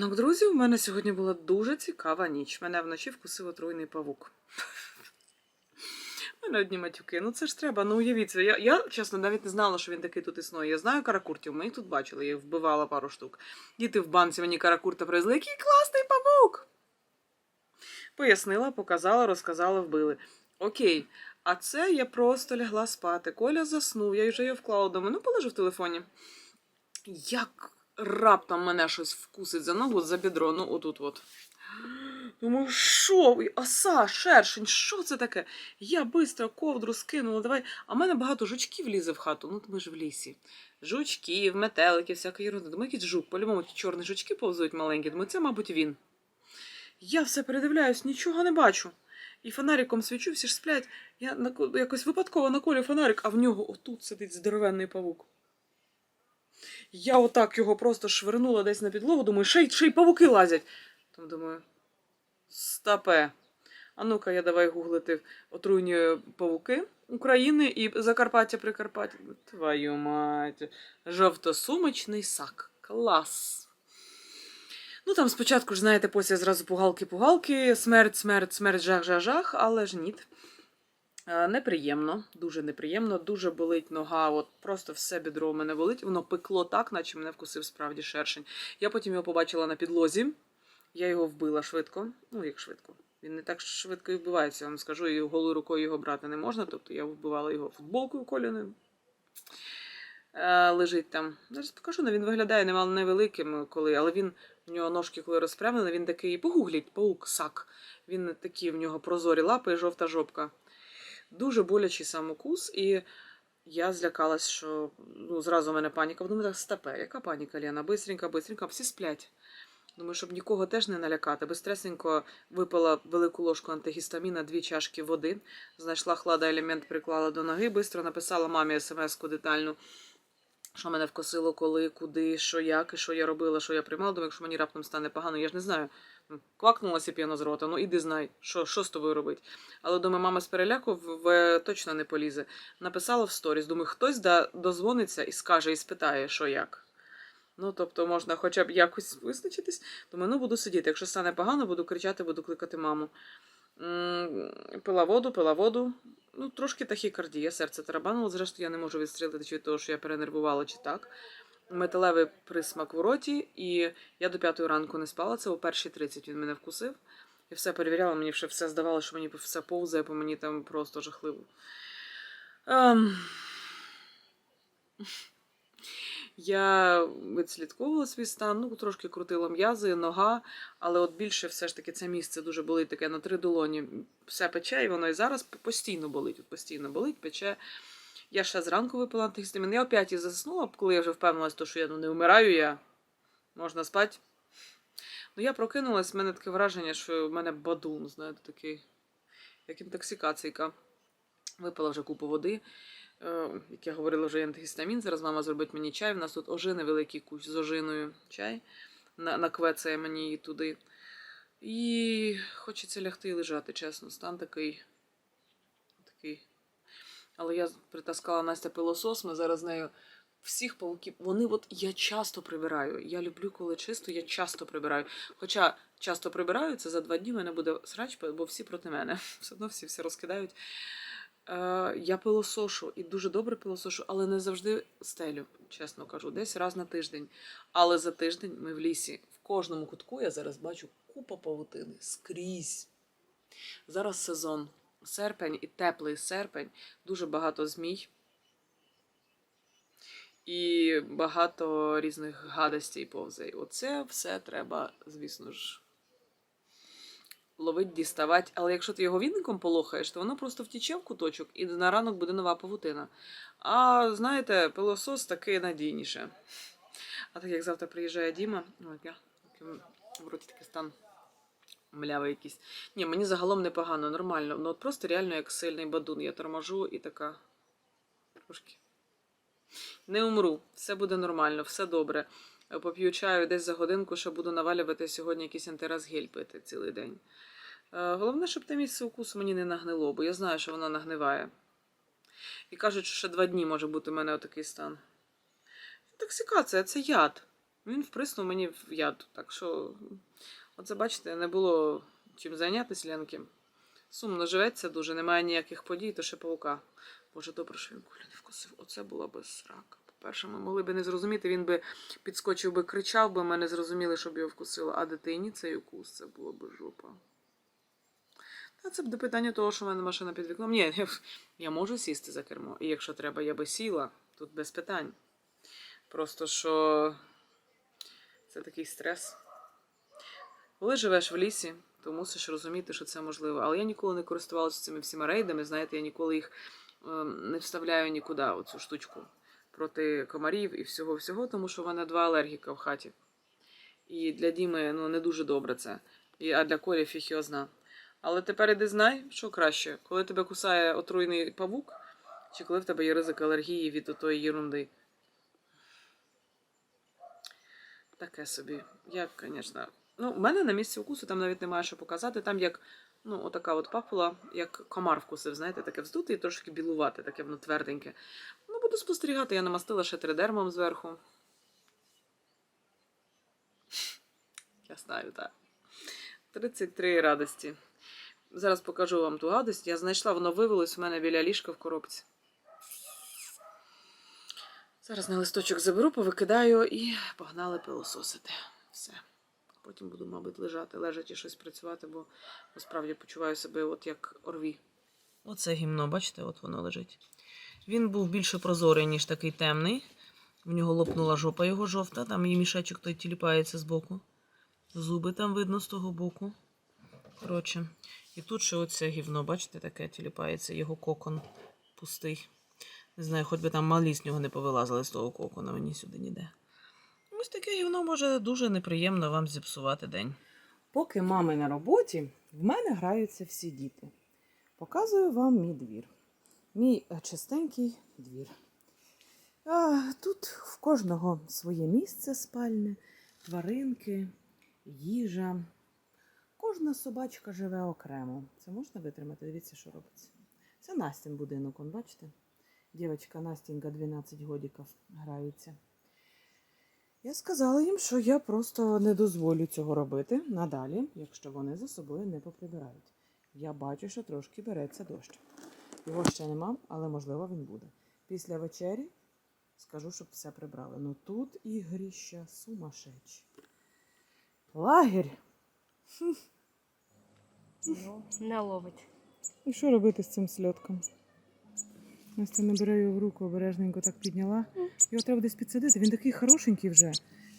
ранок, друзі. У мене сьогодні була дуже цікава ніч. Мене вночі вкусив отруйний павук. У мене одні матюки. Ну це ж треба, ну уявіть це. Я, я, чесно, навіть не знала, що він такий тут існує. Я знаю каракуртів, ми їх тут бачили, я вбивала пару штук. Діти в банці мені каракурта привезли. Який класний павук! Пояснила, показала, розказала, вбили. Окей. А це я просто лягла спати. Коля заснув, я вже його вклала дома. Ну, положу в телефоні. Як раптом мене щось вкусить за ногу, за бідро, ну отут от. Думаю, що? Оса, шершень, що це таке? Я швидко ковдру скинула, давай. А в мене багато жучків лізе в хату. Ну, ми ж в лісі. Жучків, метелики, всяка ерунда. Думаю, якийсь жук. По-любому ті чорні жучки повзують маленькі. Думаю, це, мабуть, він. Я все передивляюсь, нічого не бачу. І фонариком свічу, всі ж сплять. Я якось випадково наколю фонарик, а в нього отут сидить здоровенний павук. Я отак його просто швирнула десь на підлогу, думаю, ще й, ще й павуки лазять. Там думаю, стапе. А ну-ка, я давай гуглити отруйні павуки України і Закарпаття Прикарпаття. Твою мать. Жовтосумочний сак. Клас. Ну там спочатку ж, знаєте, після зразу пугалки-пугалки, смерть, смерть, смерть, жах, жах, жах, але ж ні. Е, Неприємно, дуже неприємно, дуже болить нога, от просто все бідро у мене болить. Воно пекло так, наче мене вкусив справді шершень. Я потім його побачила на підлозі. Я його вбила швидко. Ну, як швидко. Він не так швидко і вбивається, я вам скажу, і голою рукою його брати не можна. Тобто я вбивала його футболкою коляною. Е, лежить там. Зараз покажу, ну, він виглядає немало невеликим, коли, але він в нього ножки, коли розпрямлені, він такий, погугліть, паук, сак. Він такий, в нього прозорі лапи і жовта жопка. Дуже болячий сам укус, і я злякалась, що ну, зразу в мене паніка. Думаю, так стапе, яка паніка, Лена? Бистренько, бистренько, всі сплять. Думаю, щоб нікого теж не налякати. Безстресенько випила велику ложку антигістаміна, дві чашки води, знайшла хлада елемент, приклала до ноги, бистро написала мамі смс-ку детальну, що мене вкосило, коли, куди, що як, і що я робила, що я приймала. Думаю, якщо мені раптом стане погано, я ж не знаю. Квакнулася п'яно з рота, ну іди знай, що, що з тобою робить. Але думаю, мама з переляку в, точно не полізе. Написала в сторіс. Думаю, хтось да, дозвониться і скаже, і спитає, що як. Ну, тобто, можна хоча б якось визначитись. Думаю, ну буду сидіти. Якщо стане погано, буду кричати, буду кликати маму. Пила воду, пила воду. Ну, трошки тахікардія, серце тарабануло. Зрештою, я не можу відстрілити чи від того, що я перенервувала, чи так. Металевий присмак в роті, і я до п'ятої ранку не спала. Це о першій 30 він мене вкусив. І все перевіряла, мені вже все здавалося, що мені все повзає, по мені там просто жахливо. Ем... Я відслідковувала свій стан, ну трошки крутила м'язи, нога, але от більше все ж таки це місце дуже болить таке на три долоні. Все пече, і воно і зараз постійно болить. От постійно болить, пече. Я ще зранку випила антигістамін. Я опять і заснула, коли я вже впевнилася, що я ну, не вмираю, я можна спати. Ну, я прокинулась, в мене таке враження, що в мене бадун, знаєте, такий, як інтоксикаційка. Випила вже купу води. Е, Як я говорила, вже є антигістамін. Зараз мама зробить мені чай. У нас тут ожини великий кущ з ожиною чай. Наквецає мені її туди. І хочеться лягти і лежати, чесно. Стан такий. такий. Але я притаскала Настя пилосос, ми зараз з нею всіх пауків. Вони от я часто прибираю. Я люблю, коли чисто, я часто прибираю. Хоча часто прибираю, це за два дні в мене буде срач, бо всі проти мене. Все одно всі все розкидають. Е, я пилосошу і дуже добре пилосошу, але не завжди стелю, чесно кажу, десь раз на тиждень. Але за тиждень ми в лісі. В кожному кутку я зараз бачу купа павутини скрізь. Зараз сезон. Серпень і теплий серпень, дуже багато змій. І багато різних гадостей повзає. Оце все треба, звісно ж, ловить, діставати. Але якщо ти його віником полохаєш, то воно просто втіче в куточок і на ранок буде нова павутина. А знаєте, пилосос таки надійніше. А так як завтра приїжджає Діма, ну я в роті такий стан млявий якийсь. Ні, мені загалом непогано, нормально. Ну от просто реально як сильний бадун. Я торможу і така. Трошки. Не умру, все буде нормально, все добре. Поп'ю чаю десь за годинку, що буду навалювати сьогодні якийсь антиразгель пити цілий день. Е, Головне, щоб те місце укусу мені не нагнило, бо я знаю, що воно нагниває. І кажуть, що ще два дні може бути у мене отакий стан. Інтоксикація це яд. Він вприснув мені в яд. Так що, оце бачите, не було чим зайнятися Ленки. Сумно живеться дуже, немає ніяких подій, то ще паука. Боже, добре, що він кулю не вкусив. Оце була би срака. По-перше, ми могли б не зрозуміти, він би підскочив би, кричав би, ми не зрозуміли, щоб його вкусило. А дитині цей укус, це було б жопа. Та це б до питання того, що в мене машина під вікном. Ні, я, я можу сісти за кермо. І якщо треба, я би сіла. Тут без питань. Просто що це такий стрес. Коли живеш в лісі, то мусиш розуміти, що це можливо. Але я ніколи не користувалася цими всіма рейдами. Знаєте, я ніколи їх ем, не вставляю нікуди, оцю штучку проти комарів і всього-всього, тому що в мене два алергіка в хаті. І для Діми ну, не дуже добре це. І, а для Колі фіг його зна. Але тепер іди знай, що краще, коли тебе кусає отруйний павук, чи коли в тебе є ризик алергії від отої єрунди. Таке собі. Я, звісно. Ну, в мене на місці укусу там навіть немає що показати. Там як ну, отака от папула, як комар вкусив, знаєте, таке вздуте і трошки білувате, таке воно тверденьке. Буду спостерігати, я намастила ще тридермом зверху. Я знаю, так. 33 радості. Зараз покажу вам ту гадость. Я знайшла, воно вивелось у мене біля ліжка в коробці. Зараз на листочок заберу, повикидаю і погнали пилососити. Все. Потім буду, мабуть, лежати, лежачи щось працювати, бо насправді почуваю себе от як орві. Оце гімно, бачите, от воно лежить. Він був більше прозорий, ніж такий темний. В нього лопнула жопа його жовта, там і мішечок той тіліпається збоку. Зуби там видно з того боку. Коротше. І тут ще оце гівно, бачите, таке тіліпається, його кокон пустий. Не знаю, хоч би там малі з нього не повилазили з того кокона, мені сюди ніде. Ось таке гівно може дуже неприємно вам зіпсувати день. Поки мами на роботі, в мене граються всі діти. Показую вам мій двір. Мій е, чистенький двір. А, тут в кожного своє місце спальне, тваринки, їжа. Кожна собачка живе окремо. Це можна витримати? Дивіться, що робиться. Це Настін будинок, он, бачите? Дівчинка Настінька 12 годиків грається. Я сказала їм, що я просто не дозволю цього робити надалі, якщо вони за собою не поприбирають. Я бачу, що трошки береться дощ. Його ще нема, але можливо він буде. Після вечері скажу, щоб все прибрали. Ну тут ігріща сумасшедші. Лагерь. Ну, не ловить. І що робити з цим сльотком? Настя набере його в руку, обережненько так підняла. Його треба десь підсадити. Він такий хорошенький вже.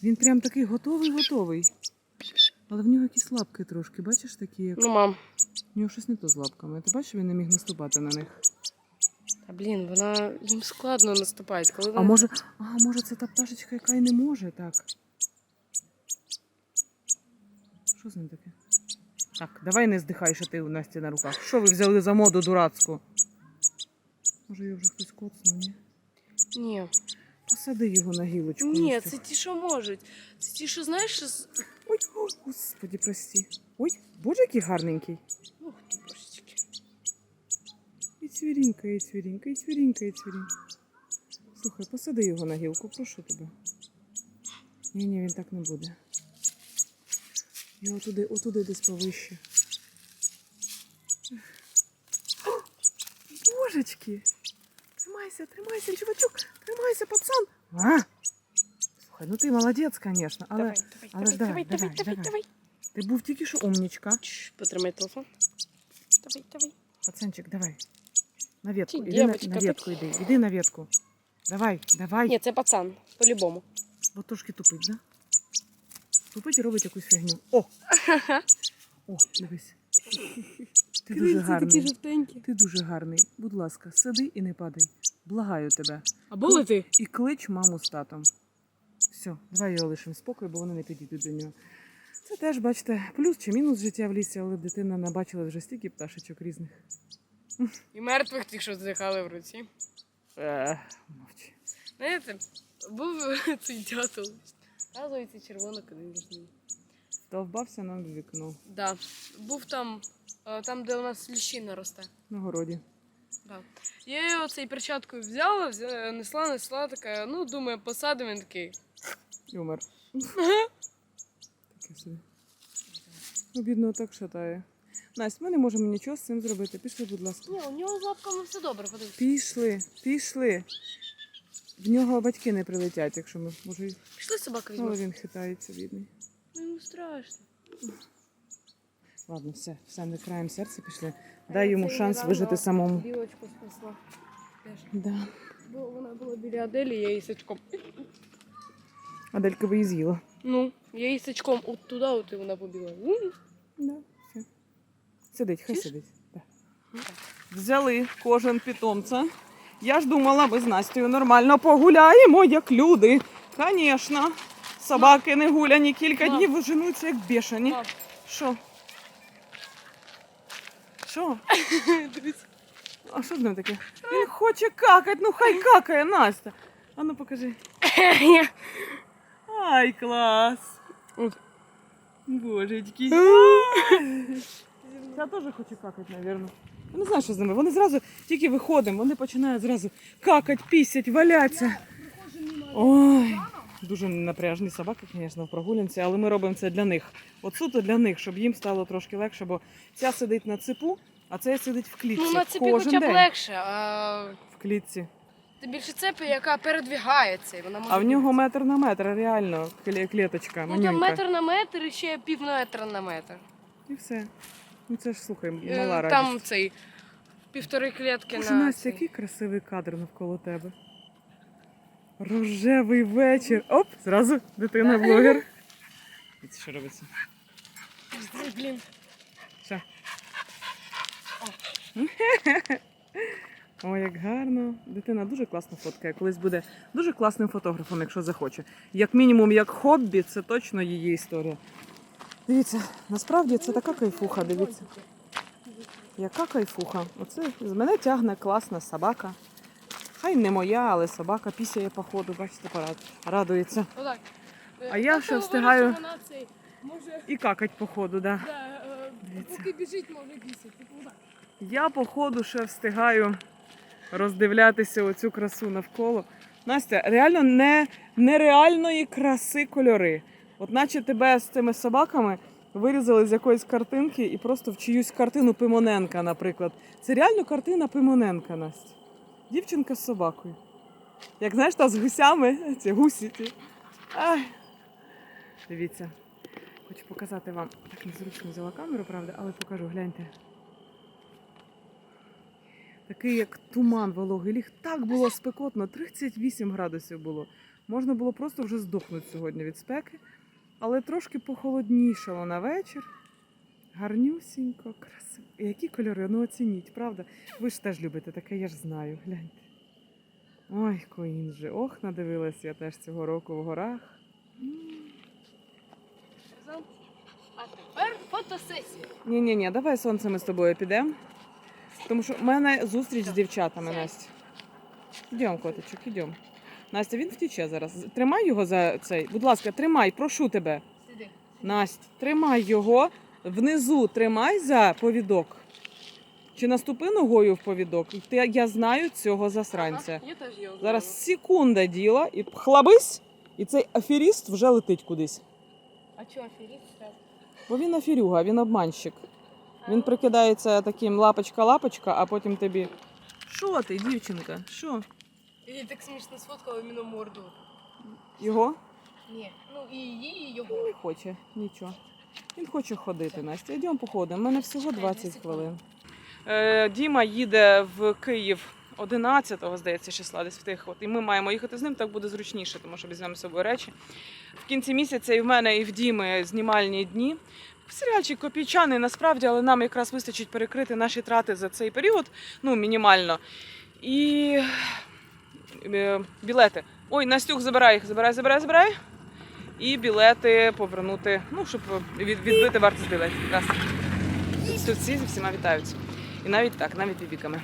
Він прям такий готовий-готовий. Але в нього якісь лапки трошки, бачиш, такі, як. Ну, мам. У нього щось не то з лапками. Ти бачиш, він не міг наступати на них. Та блін, вона їм складно наступати. Коли А може, а може це та пташечка, яка й не може так. Що з ним таке? Так, давай не здихай, що ти у Насті на руках. Що ви взяли за моду дурацьку? Може, його вже хтось коцнув, ні? Ні. Посади його на гілочку. Ні, це ті, що можуть. Це ті, що знаєш, що з- Ой, господі, прості. Ой, боже, який гарненький. Ух ти, божечки. І цвірінька, і цвірінька, і цвірінька, і цвірінька. Слухай, посади його на гілку, прошу тебе. Ні, ні, він так не буде. Я отуди, отуди десь повище. О, Божечки! Тримайся, тримайся, чувачок, тримайся, пацан! А! Слухай, ну ти молодець, звісно, але давай, давай, але давай, давай, давай, давай, давай, давай, давай. давай. ти був тільки що умнічка. Чш, Потримай телефон. Давай, давай. Пацанчик, давай. На ветку, Чи іди на, на ветку йди, іди на ветку. Давай, давай. Ні, це пацан, по-любому. Бо трошки тупить, да? Тупить і робить якусь фігню. О! О, дивись. Ти дуже гарний. Ти дуже гарний. Будь ласка, сиди і не падай. Благаю тебе. Або лети. І клич маму з татом. Все, давай його лишимо в спокій, бо вони не підійдуть до нього. Це теж, бачите, плюс чи мінус життя в лісі, але дитина набачила вже стільки пташечок різних. І мертвих тих, що здихали в руці. Ех, мовчи. Знаєте, був цей дятел. Оказується, червоно книжний. Довбався нам в вікно Да. Був там, е, там, де у нас ліщина росте. на городі. Да. Я його цей перчаткою взяла, взяла, несла, несла, така, ну, думаю, посадимо, він такий. І умер. Таке собі. Обідно так шатає. Настя, ми не можемо нічого з цим зробити. Пішли, будь ласка. Ні, у нього з лапками все добре, подивись. Пішли, пішли. В нього батьки не прилетять, якщо ми може. й- Пішли собака Але візьмемо. він хитається, бідний. Ну, йому страшно. Ладно, все, все, не краєм серця пішли. Дай йому шанс вижити самому. Білочку спасла. Теж. Да. Бо вона була біля Аделі, я її сачком. Аделька би з'їла. Ну, я її сачком от туди, от і вона побігла. М. Да, все. Сидить, хай сидить. Да. Взяли кожен питомця. Я ж думала, ми з Настею нормально погуляємо, як люди. Звісно. Собаки не гуляні кілька Мам. днів женуться, як бешені. Мам. Що? Що? Дивись. А що з ним таке? Він хоче какать, ну хай какає, Настя. А ну покажи. Ай, клас. От. Божечки. Я теж хочу какати, напевно. Я не знаю, що з ними. Вони зразу тільки виходимо, вони починають зразу какать, пісять, валяться. Ой, дуже напряжні собаки, звісно, в прогулянці, але ми робимо це для них. От суто для них, щоб їм стало трошки легше, бо ця сидить на ципу, а ця сидить в клітці. Ну, на цепі кожен хоча б день. легше, а В клітці. Ти більше цепи, яка передвігається, і вона може. А в нього метр на метр, реально, кле- клеточка, Ну там манюнька. метр на метр і ще пів метра на метр. І все. Ну це ж слухай, Е, мала радість. Там цей півтори клітки Боже, на. Настя, цей. який красивий кадр навколо тебе. Рожевий вечір. Оп, зразу дитина блогер. Це що робиться? Блін. Що? О, як гарно. Дитина дуже класно фоткає. Колись буде дуже класним фотографом, якщо захоче. Як мінімум, як хобі, це точно її історія. Дивіться, насправді це така кайфуха, дивіться. Яка кайфуха. Оце з мене тягне класна собака. Хай не моя, але собака пісяє по ходу, бачите, парад. Радується. Отак. А я ще встигаю- цей може, І какать по ходу, да. да, е, Дивіться. поки біжить, може бісити. Типу. Я, по ходу, ще встигаю роздивлятися оцю красу навколо. Настя, реально не, нереальної краси кольори. От наче тебе з цими собаками вирізали з якоїсь картинки і просто в чиюсь картину Пимоненка, наприклад. Це реально картина Пимоненка, Настя. Дівчинка з собакою. Як знаєш, та з гусями, ці гусі ті. Ай. Дивіться. Хочу показати вам. Так незручно взяла камеру, правда, але покажу, гляньте. Такий як туман вологий ліг. Так було спекотно, 38 градусів було. Можна було просто вже здохнути сьогодні від спеки, але трошки похолоднішало на вечір. Гарнюсінько, красиво. Які кольори? Ну оцініть, правда? Ви ж теж любите таке, я ж знаю. Гляньте. Ой, Коїн же. Ох, надивилась я теж цього року в горах. А тепер фотосесія. Ні, ні, ні, давай сонце ми з тобою підемо. Тому що в мене зустріч з дівчатами, Настя. Йдемо, котичок, йдемо. Настя, він втіче зараз. Тримай його за цей. Будь ласка, тримай, прошу тебе. Сиди. Настя, тримай його. Внизу тримай за повідок. Чи наступи ногою в повідок? Ти, я знаю цього засранця. Я теж його Зараз секунда діла і хлабись, і цей аферіст вже летить кудись. А чого аферіст? Бо він аферюга, він обманщик. Він прикидається таким лапочка-лапочка, а потім тобі. Що ти, дівчинка? Що? І так смішно сфоткала іменно морду. Його? Ні, ну і її, і його. Не хоче, нічого. Він хоче ходити, Настя. Йдемо походимо. У мене всього Чекай, 20 хвилин. Е, Діма їде в Київ 11-го, здається, числа десь в тих. От. І ми маємо їхати з ним, так буде зручніше, тому що візьмемо з собою речі. В кінці місяця і в мене, і в Діми знімальні дні. Серіальчик копійчаний насправді, але нам якраз вистачить перекрити наші трати за цей період, ну, мінімально. І е, білети. Ой, Настюх, забирай їх, забирай, забирай, забирай. І білети повернути, ну, щоб відбити вартість білетів. Раз. Стовці зі всіма вітаються. І навіть так, навіть вібіками.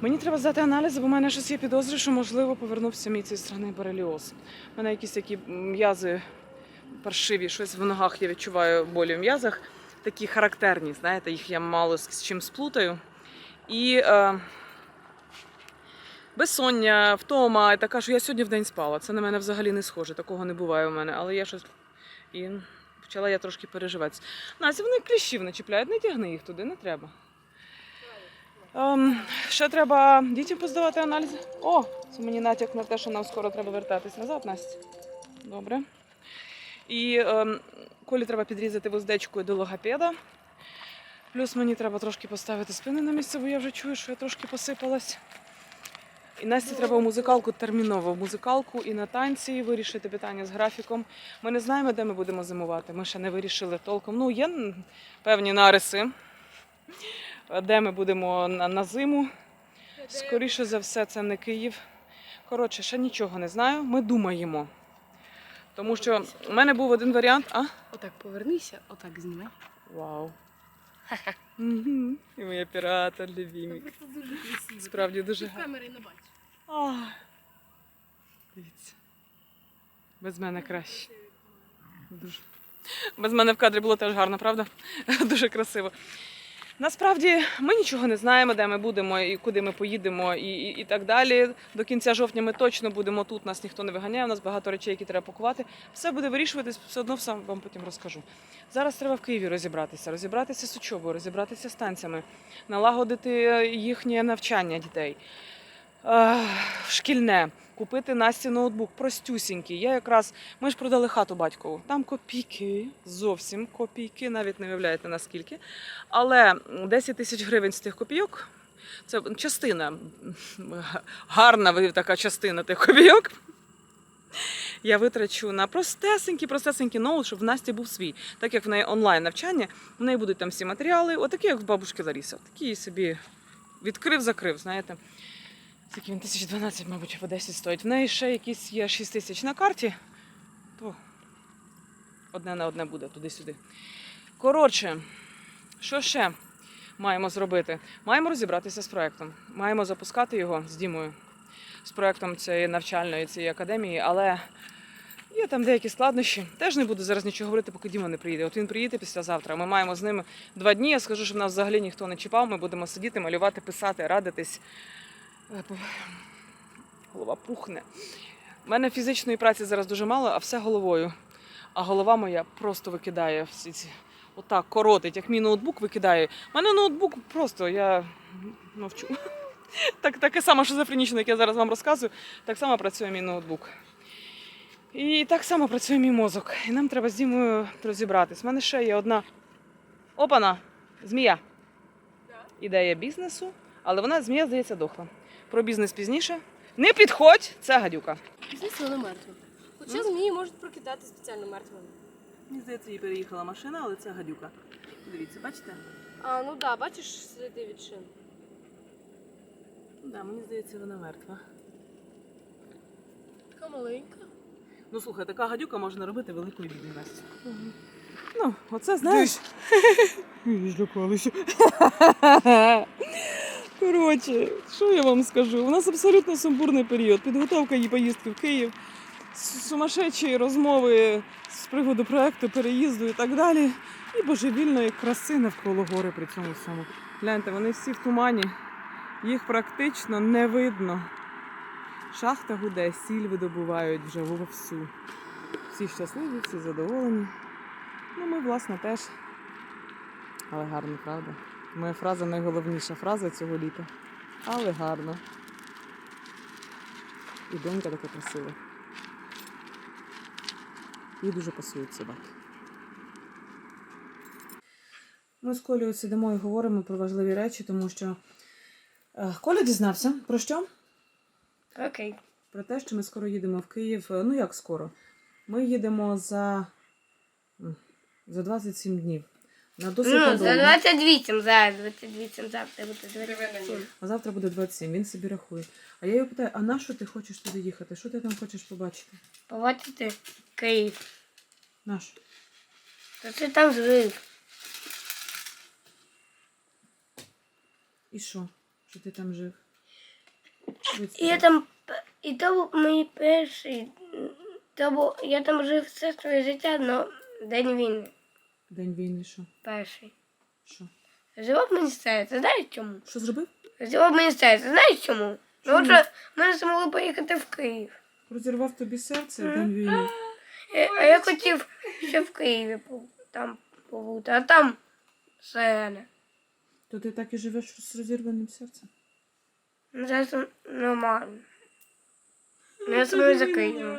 Мені треба здати аналізи, бо в мене щось є підозри, що можливо повернувся мій цей странний бореліоз. У мене якісь такі м'язи паршиві, щось в ногах я відчуваю болі в м'язах. Такі характерні, знаєте, їх я мало з чим сплутаю. І е, безсоння, втома, і така, що я сьогодні в день спала. Це на мене взагалі не схоже, такого не буває у мене. Але я щось. І почала я трошки переживати. Настя, вони кліщів не чіпляють, не тягни їх туди, не треба. Ем, ще треба дітям поздавати аналізи. О, це мені натяк на те, що нам скоро треба вертатись назад, Настя. Добре. І ем, Колі треба підрізати вуздечкою до логопеда. Плюс мені треба трошки поставити спину на місце, бо я вже чую, що я трошки посипалась. І Насті треба в музикалку терміново, в музикалку і на танці вирішити питання з графіком. Ми не знаємо, де ми будемо зимувати. Ми ще не вирішили толком. Ну, є певні нариси, де ми будемо на, на зиму. Скоріше за все, це не Київ. Коротше, ще нічого не знаю. Ми думаємо. Тому що в мене був один варіант. А? Отак повернися, отак знімай. Вау. Мгм. І мій оператор любимий. Це дуже красиво. Справді дуже гарно. камери не бачиш. Ах. Дивіться. Без мене краще. Дуже. Без мене в кадрі було теж гарно, правда? Дуже красиво. Насправді ми нічого не знаємо, де ми будемо і куди ми поїдемо, і, і, і так далі. До кінця жовтня ми точно будемо тут, нас ніхто не виганяє, у нас багато речей, які треба пакувати. Все буде вирішуватись, все одно все вам потім розкажу. Зараз треба в Києві розібратися, розібратися з учобою, розібратися з танцями, налагодити їхнє навчання дітей. Е, шкільне, купити Насті ноутбук, простюсінький. Я якраз ми ж продали хату батькову. Там копійки, зовсім копійки, навіть не уявляєте наскільки. Але 10 тисяч гривень з тих копійок. Це частина, гарна така частина тих копійок. Я витрачу на простесенький, простесенький ноут, щоб в Насті був свій. Так як в неї онлайн навчання, в неї будуть там всі матеріали, отакі, як в бабушки Ларіса. Такі собі відкрив, закрив, знаєте. Скільки він 1012, мабуть, або 10 стоїть. В неї ще якісь є 6 тисяч на карті, то одне на одне буде туди-сюди. Коротше, що ще маємо зробити? Маємо розібратися з проектом. Маємо запускати його з Дімою, з проектом цієї навчальної цієї академії, але є там деякі складнощі. Теж не буду зараз нічого говорити, поки Діма не приїде. От він приїде післязавтра. Ми маємо з ним два дні. Я скажу, що в нас взагалі ніхто не чіпав. Ми будемо сидіти, малювати, писати, радитись. Голова пухне. У мене фізичної праці зараз дуже мало, а все головою. А голова моя просто викидає всі ці. Отак коротить, як мій ноутбук викидає. У мене ноутбук просто, я мовчу. Так, таке саме шизофренічне, як я зараз вам розказую, так само працює мій ноутбук. І так само працює мій мозок. І нам треба з Дімою розібратись. У мене ще є одна опана, змія. Ідея бізнесу, але вона змія, здається, дохла. Про бізнес пізніше. Не підходь, це гадюка. Бізнес вона мертва. Хоча змії можуть прокидати спеціально мертвими. Мені здається, їй переїхала машина, але це гадюка. Дивіться, бачите? А, ну да, бачиш сліди від шин. Да, мені здається, вона мертва. Така маленька. Ну слухай, така гадюка може наробити великої біди Насті. Ну, оце знаєш. Злякалися. Коротше, що я вам скажу? У нас абсолютно сумбурний період. Підготовка її поїздки в Київ, сумасшедші розмови з приводу проекту, переїзду і так далі. І божевільної краси навколо гори при цьому всьому. Гляньте, вони всі в тумані, їх практично не видно. Шахта гуде, сіль видобувають вже вовсю. Всі щасливі, всі задоволені. Ну, ми, власне, теж. Але гарно, правда? Моя фраза найголовніша фраза цього літа. Але гарно. І донька така красива. Їй дуже пасують собаки. Ми з Колею сидимо і говоримо про важливі речі, тому що е, Коля дізнався про що? Окей. Про те, що ми скоро їдемо в Київ. Ну як скоро? Ми їдемо за, за 27 днів. На досить Ну, надовго. за 28, зараз 28, завтра буде 27. А завтра буде 27, він собі рахує. А я його питаю, а на що ти хочеш туди їхати? Що ти там хочеш побачити? Побачите Київ. На що? То ти там жив. І що? Що ти там жив? І я там, п- і то був мій перший, то був, я там жив все своє життя, але день війни День війни, що? перший. Що? Жила в міністерстві, знаєш чому? Що зробив? Жила в міністерстві, знаєш чому? Ну, отже, ми не змогли поїхати в Київ. Розірвав тобі серце в день війни. Е, А я хотів ще в Києві пов- там побути, а там сирени. То ти так і живеш з розірваним серцем? Ну, Зараз нормально. Ну, я сумую за Києвом.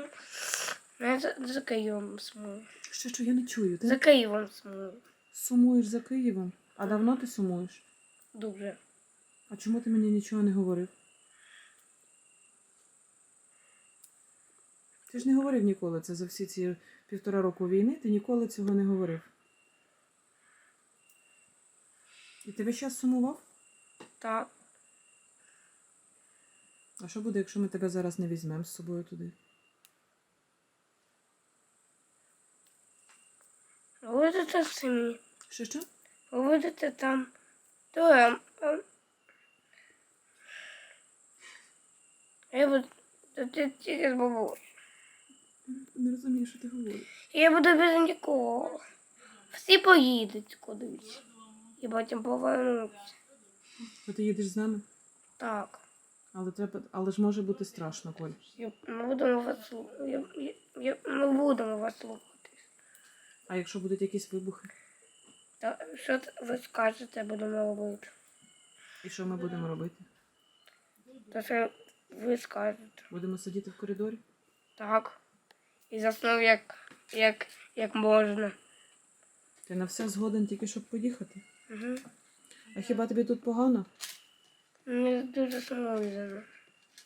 Ну, за, за Києвом сумую. Що, що я не чую, ти За Києвом сумую. сумуєш за Києвом? А давно ти сумуєш? Дуже. А чому ти мені нічого не говорив? Ти ж не говорив ніколи це за всі ці півтора року війни, ти ніколи цього не говорив. І ти весь час сумував? Так. А що буде, якщо ми тебе зараз не візьмемо з собою туди? Будете сім'ї. Що що? Ви будете там. То я. Я буду. Тільки з бабусею. Не розумію, що ти говориш. Я буду без нікого. Всі поїдуть кудись. І потім повернуться. То ти їдеш з нами? Так. Але треба, але ж може бути страшно, Коль. Я- Ми будемо вас слухати. Я, я, я, ми будемо вас слухати. А якщо будуть якісь вибухи? Та що ви скажете, будемо робити? І що ми будемо робити? Та що ви скажете? Будемо сидіти в коридорі? Так. І заснув як, як, як можна. Ти на все згоден тільки щоб поїхати. Угу. А хіба тобі тут погано? Мені дуже ним.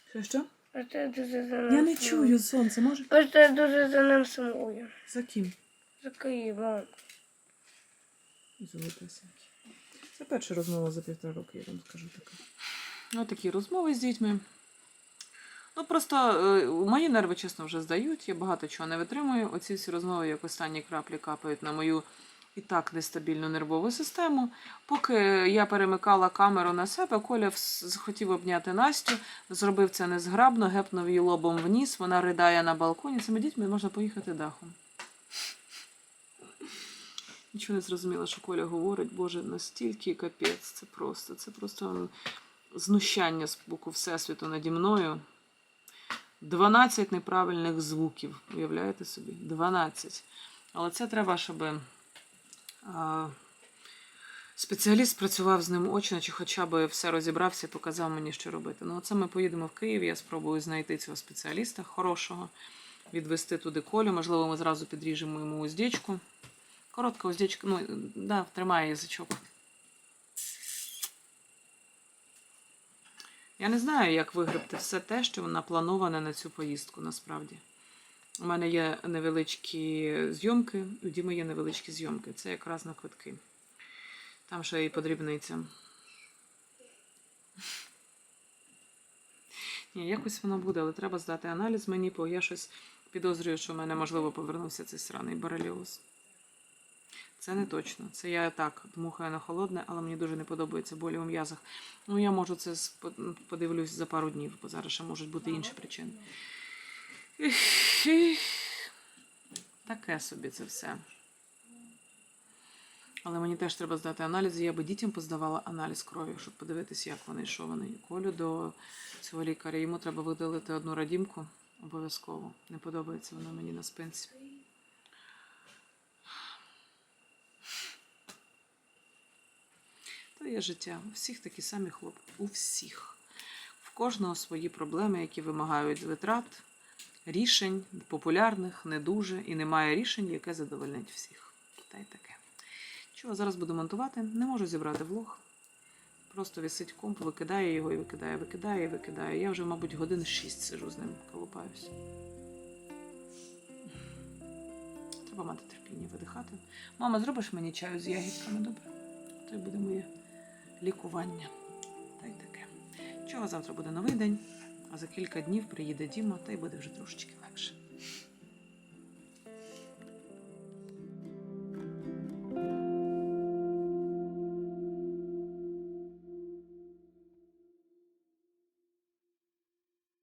Що що? Я не сумую. чую сонце, може? Просто я дуже за ним сумую. За ким? За Києвом. Золотесенькі. Це перша розмова за півтора року, я вам скажу така. Ну, такі розмови з дітьми. Ну, просто е, мої нерви, чесно, вже здають, я багато чого не витримую. Оці всі розмови, як останні краплі капають на мою і так нестабільну нервову систему. Поки я перемикала камеру на себе, Коля хотів обняти Настю, зробив це незграбно, гепнув її лобом вниз, вона ридає на балконі. Цими дітьми можна поїхати дахом. Нічого не зрозуміла, що Коля говорить. Боже, настільки капець. Це просто, це просто знущання з боку Всесвіту наді мною. 12 неправильних звуків. Уявляєте собі? 12. Але це треба, щоб а, спеціаліст працював з ним очно, чи хоча б все розібрався і показав мені, що робити. Ну, оце ми поїдемо в Київ, я спробую знайти цього спеціаліста хорошого, відвести туди колю. Можливо, ми зразу підріжемо йому уздечку. Коротка уздечка, ну, да, тримає язичок. Я не знаю, як вигребти все те, що наплановане на цю поїздку насправді. У мене є невеличкі зйомки, у Діми є невеличкі зйомки. Це якраз на квитки. Там ще і подрібниця. Ні, якось воно буде, але треба здати аналіз мені, бо я щось підозрюю, що в мене можливо повернувся цей сраний бореліоз. Це не точно. Це я так дмухаю на холодне, але мені дуже не подобається болі у м'язах. Ну, я можу це подивлюсь за пару днів, бо зараз ще можуть бути інші причини. Таке собі це все. Але мені теж треба здати аналізи. Я би дітям поздавала аналіз крові, щоб подивитися, як вони, що вони. Колю до цього лікаря. Йому треба видалити одну радімку обов'язково. Не подобається вона мені на спинці. То є життя. У всіх такі самі хлопці. У всіх. В кожного свої проблеми, які вимагають витрат, рішень, популярних, не дуже, і немає рішень, яке задовольнить всіх. Та й таке. Чого зараз буду монтувати? Не можу зібрати влог. Просто висить комп, викидає його і викидає, викидає і викидає. Я вже, мабуть, годин шість сижу з ним, колупаюсь. Треба мати терпіння видихати. Мама, зробиш мені чаю з ягідками, добре? Це буде моє лікування. Та й таке. Чого завтра буде новий день, а за кілька днів приїде Діма, та й буде вже трошечки легше.